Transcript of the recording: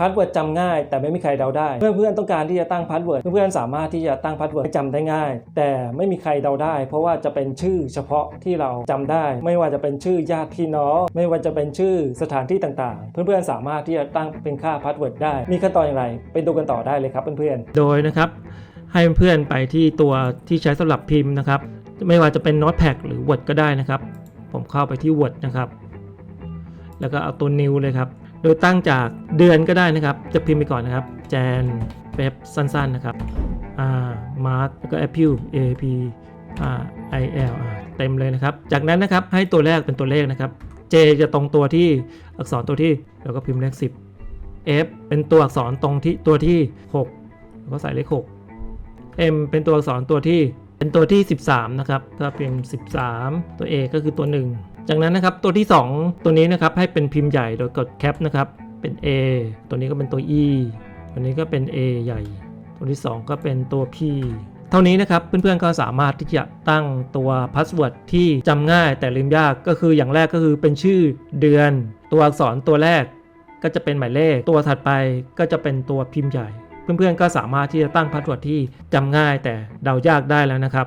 พาสเวิร์ดจำง่าย แต่ไม่มีใครเดาได้ เพื่อนๆต้องการที่จะตั้งพาสเวิร์ดเพื่อนๆสามารถที่จะตั้งพาสเวิร์ดจำได้ง่าย แต่ไม่มีใครเดาได้ เพราะว่าจะเป็นชื่อเฉพาะที่เราจำได้ ไม่ว่าจะเป็นชื่อญาติพี่น้อง ไม่ว่าจะเป็นชื่อสถานที่ต่างๆ เพื่อนๆสามารถที่จะตั้งเป็นค่าพาสเวิร์ดได้ มีขั้นตอนอย่างไร ไปดูกันต่อได้เลยครับเพื่อนๆ โดยนะครับให้เพื่อนไปที่ตัวที่ใช้สำหรับพิมพ์นะครับไม่ว่าจะเป็น Notepad หรือ Word ก็ได้นะครับ ผมเข้าไปที่ Word นะครับ แล้วก็เอาตัว New เลยครับ โดยตั้งจากเดือนก็ได้นะครับ จะพิมพ์ไปก่อนนะครับ Jan Feb สั้นๆนะครับ R March แล้วก็ April A P R I L R เต็มเลยนะครับ จากนั้นนะครับให้ตัวแรกเป็นตัวเลขนะครับ J จะตรงตัวที่อักษรตัวที่แล้วก็พิมพ์เลข 10 F เป็นตัวอักษรตรงที่ตัวที่ 6 แล้วก็ใส่เลข 6 M เป็นตัวอักษรตัวที่ เป็นตัวที่ 13 นะครับ ก็พิมพ์13 ตัว A ก็คือตัว 1 จากนั้นนะครับตัวที่ 2 ตัวนี้นะครับให้เป็นพิมพ์ใหญ่โดยกดแคปนะครับ เป็น A ตัวนี้ก็เป็นตัว E ตัวนี้ก็เป็น A ใหญ่ ตัวที่ 2 ก็เป็นตัว P เท่านี้นะครับเพื่อนๆก็สามารถที่จะตั้งตัวพาสเวิร์ดที่จำง่ายแต่ลืมยากก็คืออย่างแรกก็คือเป็นชื่อเดือน ตัวอักษรตัวแรกก็จะเป็นหมายเลข ตัวถัดไปก็จะเป็นตัวพิมพ์ใหญ่ เพื่อนๆ ก็สามารถที่จะตั้งพาสเวิร์ดที่จำง่ายแต่เดายากได้แล้วนะครับ